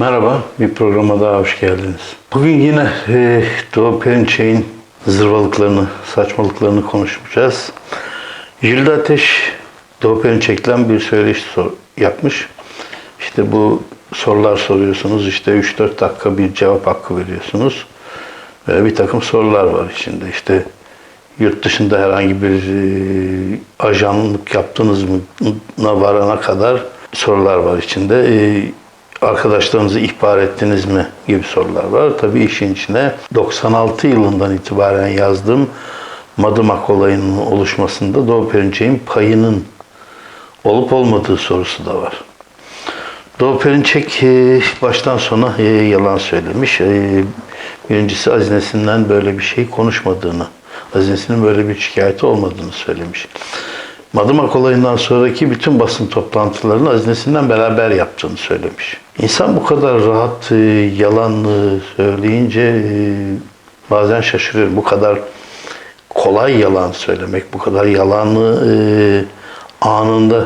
Merhaba, bir programa daha hoş geldiniz. Bugün yine e, Doğu Perinçek'in zırvalıklarını, saçmalıklarını konuşacağız. Jülde Ateş, Doğu Perinçek'ten bir söyleşi sor, yapmış. İşte bu sorular soruyorsunuz, işte 3-4 dakika bir cevap hakkı veriyorsunuz. Ve bir takım sorular var içinde. İşte yurt dışında herhangi bir e, ajanlık yaptınız mı na varana kadar sorular var içinde. E, arkadaşlarınızı ihbar ettiniz mi gibi sorular var. Tabii işin içine 96 yılından itibaren yazdığım Madımak olayının oluşmasında Doğu Perinçek'in payının olup olmadığı sorusu da var. Doğu Perinçek e, baştan sona e, yalan söylemiş. E, Birincisi hazinesinden böyle bir şey konuşmadığını, hazinesinin böyle bir şikayeti olmadığını söylemiş. Madımak olayından sonraki bütün basın toplantılarını hazinesinden beraber yaptığını söylemiş. İnsan bu kadar rahat e, yalan e, söyleyince e, bazen şaşırıyorum. Bu kadar kolay yalan söylemek, bu kadar yalanı e, anında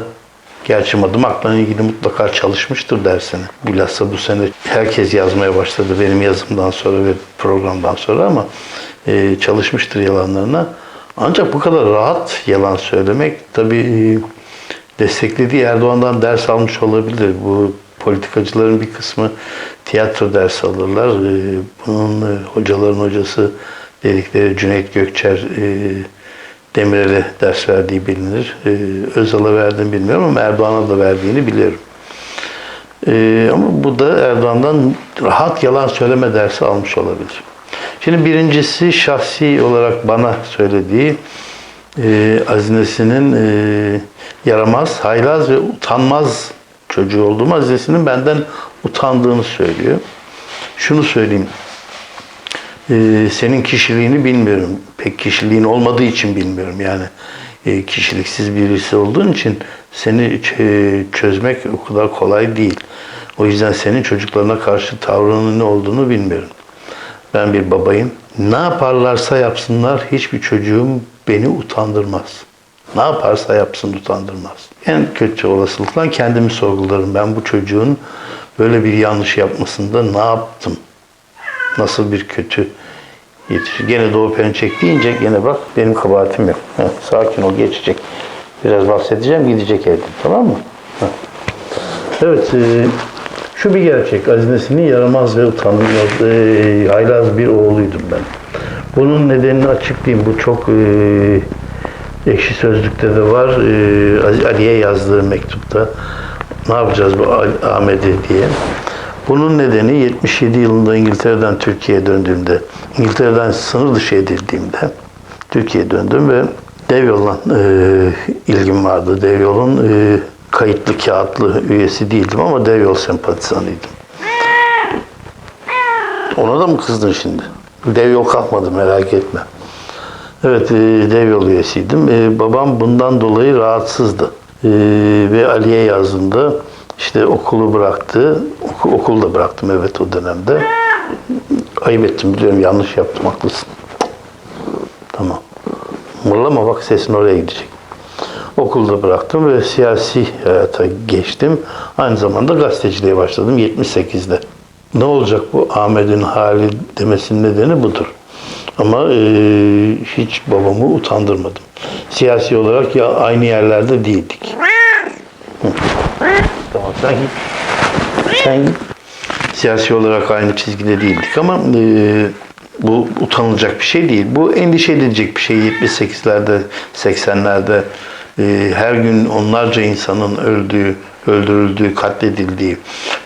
Gerçi Madımak'la ilgili mutlaka çalışmıştır dersini. Bilhassa bu sene herkes yazmaya başladı benim yazımdan sonra ve programdan sonra ama e, çalışmıştır yalanlarına. Ancak bu kadar rahat yalan söylemek tabii e, desteklediği Erdoğan'dan ders almış olabilir. Bu politikacıların bir kısmı tiyatro dersi alırlar. E, bunun e, hocaların hocası dedikleri Cüneyt Gökçer Demirel'e ders verdiği bilinir. Özal'a verdiğini bilmiyorum ama Erdoğan'a da verdiğini biliyorum. Ama bu da Erdoğan'dan rahat yalan söyleme dersi almış olabilir. Şimdi birincisi şahsi olarak bana söylediği e, Azinesinin e, yaramaz, haylaz ve utanmaz çocuğu olduğumu, Azinesinin benden utandığını söylüyor. Şunu söyleyeyim, ee, senin kişiliğini bilmiyorum. Pek kişiliğin olmadığı için bilmiyorum. Yani e, kişiliksiz birisi olduğun için seni ç- çözmek o kadar kolay değil. O yüzden senin çocuklarına karşı tavrının ne olduğunu bilmiyorum. Ben bir babayım. Ne yaparlarsa yapsınlar hiçbir çocuğum beni utandırmaz. Ne yaparsa yapsın utandırmaz. En kötü olasılıkla kendimi sorgularım. Ben bu çocuğun böyle bir yanlış yapmasında ne yaptım? nasıl bir kötü yetişir. Gene Doğu Perinçek deyince gene bak benim kabahatim yok. Heh, sakin ol geçecek. Biraz bahsedeceğim gidecek evden tamam mı? Heh. Evet e, şu bir gerçek. Azinesinin yaramaz ve utanmaz, e, haylaz bir oğluydum ben. Bunun nedenini açıklayayım. Bu çok e, ekşi sözlükte de var. E, Ali'ye yazdığı mektupta. Ne yapacağız bu Ahmet'i diye. Bunun nedeni 77 yılında İngiltere'den Türkiye'ye döndüğümde, İngiltere'den sınır dışı edildiğimde Türkiye'ye döndüm ve dev yoluna e, ilgim vardı. Dev yolun e, kayıtlı kağıtlı üyesi değildim ama dev yol sempatizanıydım. Ona da mı kızdın şimdi? Dev yol kalkmadı merak etme. Evet e, dev yol üyesiydim. E, babam bundan dolayı rahatsızdı. E, ve Ali'ye yazdığında işte okulu bıraktı. Oku, okulu da bıraktım evet o dönemde. Ayıp ettim biliyorum yanlış yaptım haklısın. Tamam. Mırlama bak sesin oraya gidecek. Okulda bıraktım ve siyasi hayata geçtim. Aynı zamanda gazeteciliğe başladım 78'de. Ne olacak bu Ahmet'in hali demesinin nedeni budur. Ama e, hiç babamı utandırmadım. Siyasi olarak ya aynı yerlerde değildik. Tamam sen git. Sen. Siyasi olarak aynı çizgide değildik ama e, bu utanılacak bir şey değil. Bu endişe edilecek bir şey. 78'lerde, 80'lerde e, her gün onlarca insanın öldüğü, öldürüldüğü, katledildiği.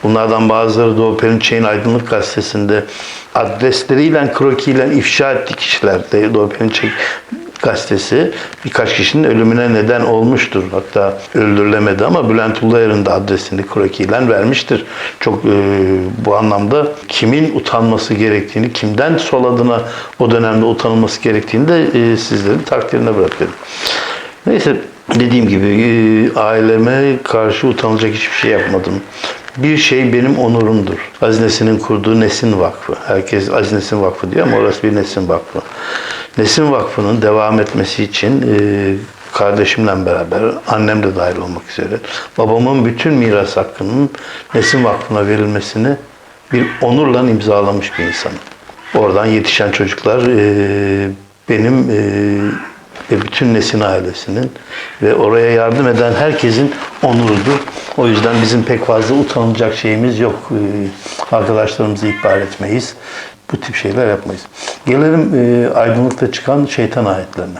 Bunlardan bazıları Doğu Perinçek'in Aydınlık Gazetesi'nde adresleriyle, krokiyle ifşa ettiği kişiler. Doğu Perinçek gazetesi birkaç kişinin ölümüne neden olmuştur. Hatta öldürülemedi ama Bülent Ulayar'ın da adresini krokiyle vermiştir. Çok e, bu anlamda kimin utanması gerektiğini, kimden sol adına o dönemde utanılması gerektiğini de e, sizlerin takdirine bırakıyorum. Neyse dediğim gibi e, aileme karşı utanılacak hiçbir şey yapmadım. Bir şey benim onurumdur. Hazinesinin kurduğu Nesin Vakfı. Herkes Hazinesin Vakfı diyor ama orası bir Nesin Vakfı. Nesin Vakfı'nın devam etmesi için e, kardeşimle beraber, annem de dahil olmak üzere, babamın bütün miras hakkının Nesin Vakfı'na verilmesini bir onurla imzalamış bir insanım. Oradan yetişen çocuklar e, benim e, ve bütün Nesin ailesinin ve oraya yardım eden herkesin onurudur. O yüzden bizim pek fazla utanılacak şeyimiz yok. E, arkadaşlarımızı ihbar etmeyiz. Bu tip şeyler yapmayız. Gelelim e, aydınlıkta çıkan şeytan ayetlerine.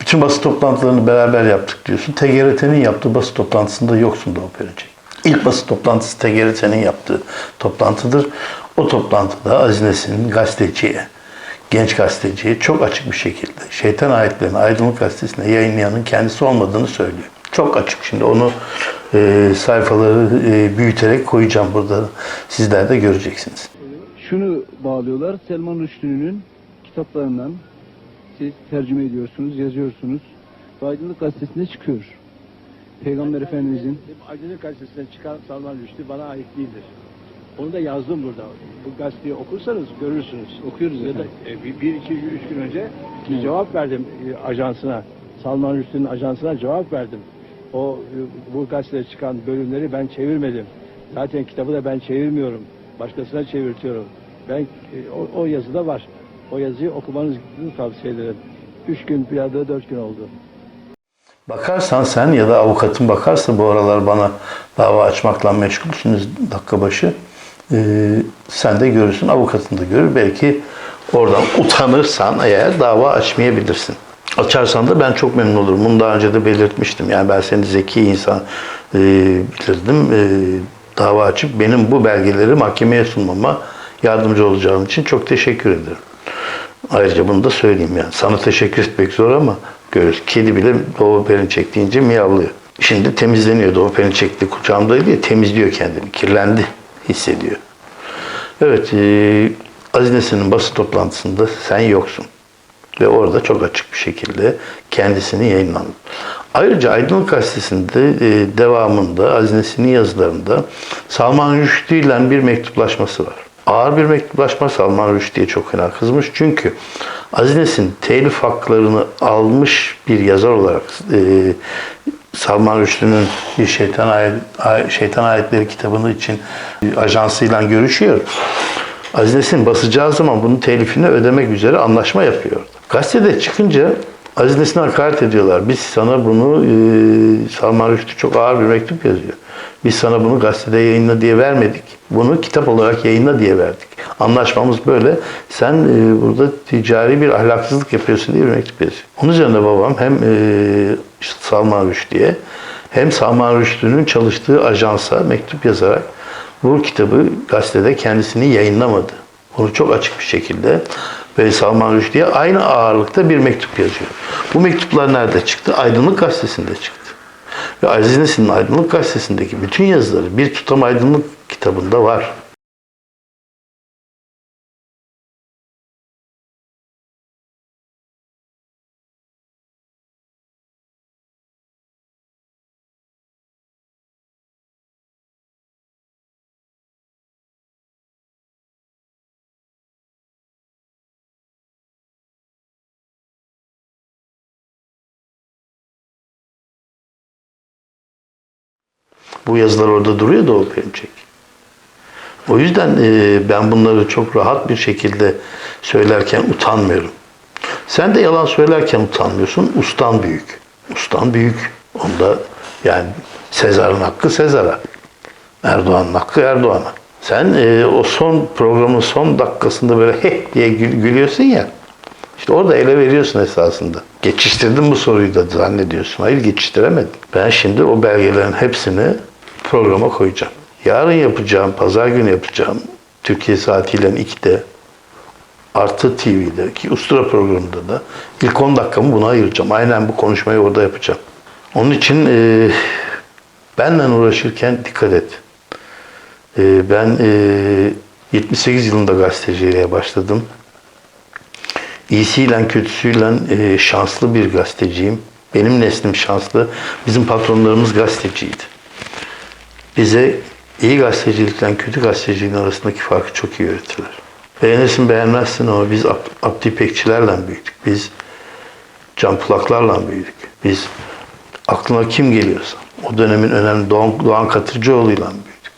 Bütün basın toplantılarını beraber yaptık diyorsun. TGRT'nin yaptığı basın toplantısında yoksun Doğu Perinçek. İlk basın toplantısı TGRT'nin yaptığı toplantıdır. O toplantıda Aziz Nesin'in gazeteciye, genç gazeteciye çok açık bir şekilde şeytan ayetlerini Aydınlık Gazetesi'nde yayınlayanın kendisi olmadığını söylüyor. Çok açık. Şimdi onu e, sayfaları e, büyüterek koyacağım burada. Sizler de göreceksiniz. şunu bağlıyorlar. Selman Rushdie'nin kitaplarından siz tercüme ediyorsunuz, yazıyorsunuz. Aydınlık Gazetesi'nde çıkıyor. Peygamber Efendimizin Aydınlık Gazetesi'ne çıkan Salman Rushdie bana ait değildir. Onu da yazdım burada. Bu gazeteyi okursanız görürsünüz. okuyoruz Ya da e, bir, bir iki, üç gün önce bir cevap verdim e, ajansına. Salman Rushdie'nin ajansına cevap verdim. O e, bu gazetede çıkan bölümleri ben çevirmedim. Zaten kitabı da ben çevirmiyorum. Başkasına çevirtiyorum. Ben e, o, o yazıda var. O yazıyı okumanızı tavsiye ederim. Üç gün ya da dört gün oldu. Bakarsan sen ya da avukatın bakarsa bu aralar bana dava açmakla meşgulsünüz dakika başı. Ee, sen de görürsün, avukatın da görür. Belki oradan utanırsan eğer dava açmayabilirsin. Açarsan da ben çok memnun olurum. Bunu daha önce de belirtmiştim. Yani ben seni zeki insan e, bilirdim. E, dava açıp benim bu belgeleri mahkemeye sunmama yardımcı olacağın için çok teşekkür ederim. Ayrıca bunu da söyleyeyim yani. Sana teşekkür etmek zor ama görürüz. Kedi bile Doğu Perinçek deyince miyavlıyor. Şimdi temizleniyor. Doğu Perinçek'te kucağımdaydı ya temizliyor kendini. Kirlendi hissediyor. Evet, e, Aziz Nesin'in basın toplantısında sen yoksun. Ve orada çok açık bir şekilde kendisini yayınlandı. Ayrıca Aydınlık Gazetesi'nde e, devamında Aziz Nesin'in yazılarında Salman Rushdie ile bir mektuplaşması var. Ağır bir mektuplaşma Salman Rushdie'ye çok fena kızmış. Çünkü Aziz Nesin telif haklarını almış bir yazar olarak e, Salman Rushdie'nin şeytan, ayet, ay- şeytan ayetleri kitabını için ajansıyla görüşüyor. Aziz Nesin basacağı zaman bunun telifini ödemek üzere anlaşma yapıyor. Gazetede çıkınca Aziz Nesin'e hakaret ediyorlar. Biz sana bunu e, Salman Rushdie çok ağır bir mektup yazıyor. Biz sana bunu gazetede yayınla diye vermedik. Bunu kitap olarak yayınla diye verdik. Anlaşmamız böyle. Sen e, burada ticari bir ahlaksızlık yapıyorsun diye bir mektup yazıyor. Onun üzerine babam hem e, Salman Rushdie'ye hem Salman Rushdie'nin çalıştığı ajansa mektup yazarak bu kitabı gazetede kendisini yayınlamadı. Bunu çok açık bir şekilde ve Salman Rushdie'ye aynı ağırlıkta bir mektup yazıyor. Bu mektuplar nerede çıktı? Aydınlık Gazetesi'nde çıktı. Ve Aziz Nesin'in Aydınlık Gazetesi'ndeki bütün yazıları bir tutam aydınlık kitabında var. Bu yazılar orada duruyor Doğu Perinçek. O yüzden e, ben bunları çok rahat bir şekilde söylerken utanmıyorum. Sen de yalan söylerken utanmıyorsun. Ustan büyük. Ustan büyük. Onda yani Sezar'ın hakkı Sezar'a. Erdoğan'ın hakkı Erdoğan'a. Sen e, o son programın son dakikasında böyle he diye gül- gülüyorsun ya. İşte orada ele veriyorsun esasında. Geçiştirdin bu soruyu da zannediyorsun. Hayır geçiştiremedim. Ben şimdi o belgelerin hepsini programa koyacağım. Yarın yapacağım, pazar günü yapacağım. Türkiye saatiyle 2'de Artı TV'de ki Ustura programında da ilk 10 dakikamı buna ayıracağım. Aynen bu konuşmayı orada yapacağım. Onun için e, benle uğraşırken dikkat et. E, ben e, 78 yılında gazeteciliğe başladım. İyisiyle kötüsüyle e, şanslı bir gazeteciyim. Benim neslim şanslı. Bizim patronlarımız gazeteciydi. Bize iyi gazetecilikle kötü gazeteciliğin arasındaki farkı çok iyi öğrettiler. Beğenirsin beğenmezsin ama biz Ab- Abdi İpekçilerle büyüdük. Biz Can Pulaklarla büyüdük. Biz aklına kim geliyorsa o dönemin önemli Doğan, Doğan Katırcıoğlu'yla büyüdük.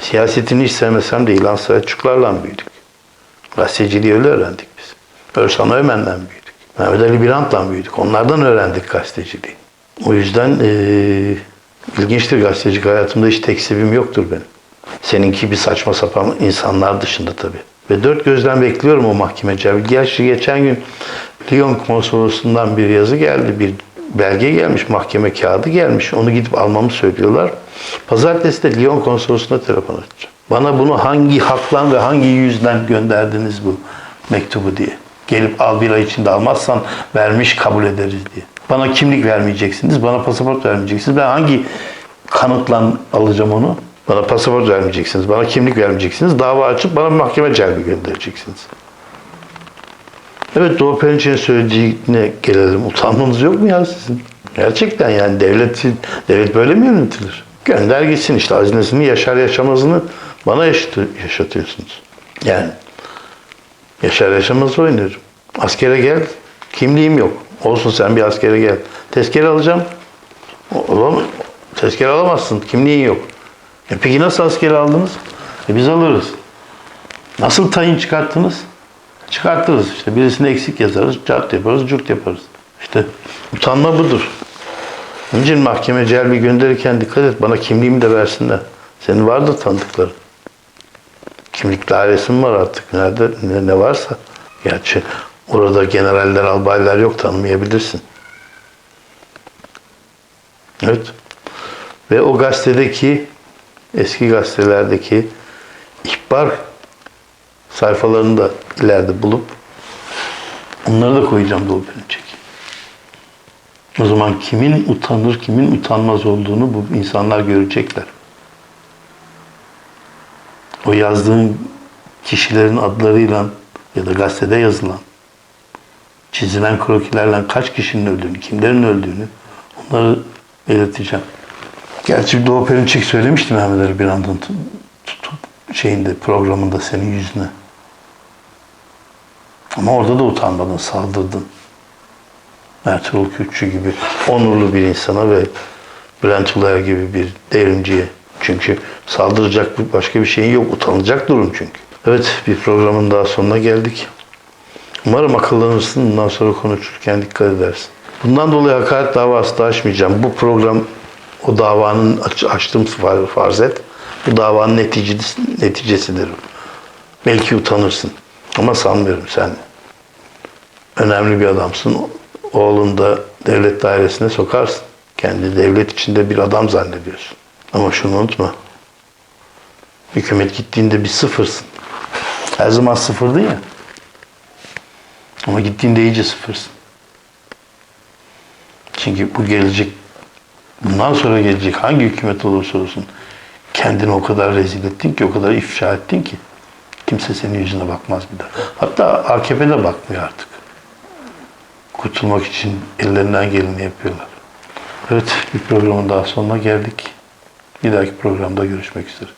Siyasetini hiç sevmesem de İlhan Selçuklarla büyüdük. Gazeteciliği öyle öğrendik biz. Örsan Ömen'den büyüdük. Mehmet Ali Birant'la büyüdük. Onlardan öğrendik gazeteciliği. O yüzden eee ilginçtir gazetecilik hayatımda hiç teksibim yoktur benim. Seninki bir saçma sapan insanlar dışında tabii. Ve dört gözden bekliyorum o mahkeme cevabı. Gerçi geçen gün Lyon konsolosundan bir yazı geldi. Bir belge gelmiş, mahkeme kağıdı gelmiş. Onu gidip almamı söylüyorlar. Pazartesi de Lyon konsolosuna telefon edeceğim. Bana bunu hangi haklan ve hangi yüzden gönderdiniz bu mektubu diye. Gelip al bir ay içinde almazsan vermiş kabul ederiz diye. Bana kimlik vermeyeceksiniz, bana pasaport vermeyeceksiniz. Ben hangi kanıtla alacağım onu? Bana pasaport vermeyeceksiniz, bana kimlik vermeyeceksiniz. Dava açıp bana mahkeme celbi göndereceksiniz. Evet Doğu Perinçek'in söylediğine gelelim. Utanmanız yok mu ya sizin? Gerçekten yani devlet, devlet böyle mi yönetilir? Gönder gitsin işte hazinesini yaşar yaşamazını bana yaşatı, yaşatıyorsunuz. Yani yaşar yaşamaz oynuyorum. Askere gel, kimliğim yok. Olsun sen bir askere gel. Tezkere alacağım. Olamaz. Tezkere alamazsın, kimliğin yok. E peki nasıl askere aldınız? E biz alırız. Nasıl tayin çıkarttınız? Çıkartırız işte. Birisine eksik yazarız, cart yaparız, cürt yaparız. İşte utanma budur. Onun için mahkeme celbi gönderirken dikkat et. Bana kimliğimi de versinler. Senin vardır tanıdıkların. Kimlik dairesi mi var artık? Nerede ne, ne varsa. Gerçi orada generaller, albaylar yok tanımayabilirsin. Evet. Ve o gazetedeki eski gazetelerdeki ihbar sayfalarını da ileride bulup onları da koyacağım Doğu Perinçek. O zaman kimin utanır, kimin utanmaz olduğunu bu insanlar görecekler. O yazdığın kişilerin adlarıyla ya da gazetede yazılan, çizilen krokilerle kaç kişinin öldüğünü, kimlerin öldüğünü onları belirteceğim. Gerçi Doğu Perinçek söylemişti Mehmet Ali Birand'ın şeyinde programında senin yüzüne. Ama orada da utanmadın, saldırdın. Ertuğrul Kürkçü gibi onurlu bir insana ve Bülent Uluer gibi bir devrimciye. Çünkü saldıracak başka bir şeyin yok. Utanılacak durum çünkü. Evet bir programın daha sonuna geldik. Umarım akıllanırsın. Bundan sonra konuşurken dikkat edersin. Bundan dolayı hakaret davası da açmayacağım. Bu program o davanın aç, açtığım far- farz et. Bu davanın neticesi, neticesidir. Belki utanırsın. Ama sanmıyorum sen. Önemli bir adamsın. Oğlunu da devlet dairesine sokarsın. Kendi devlet içinde bir adam zannediyorsun. Ama şunu unutma. Hükümet gittiğinde bir sıfırsın. Her zaman sıfırdın ya. Ama gittiğinde iyice sıfırsın. Çünkü bu gelecek, bundan sonra gelecek hangi hükümet olursa olsun kendini o kadar rezil ettin ki, o kadar ifşa ettin ki kimse senin yüzüne bakmaz bir daha. Hatta AKP de bakmıyor artık. Kurtulmak için ellerinden geleni yapıyorlar. Evet, bir programın daha sonuna geldik. Bir dahaki programda görüşmek üzere.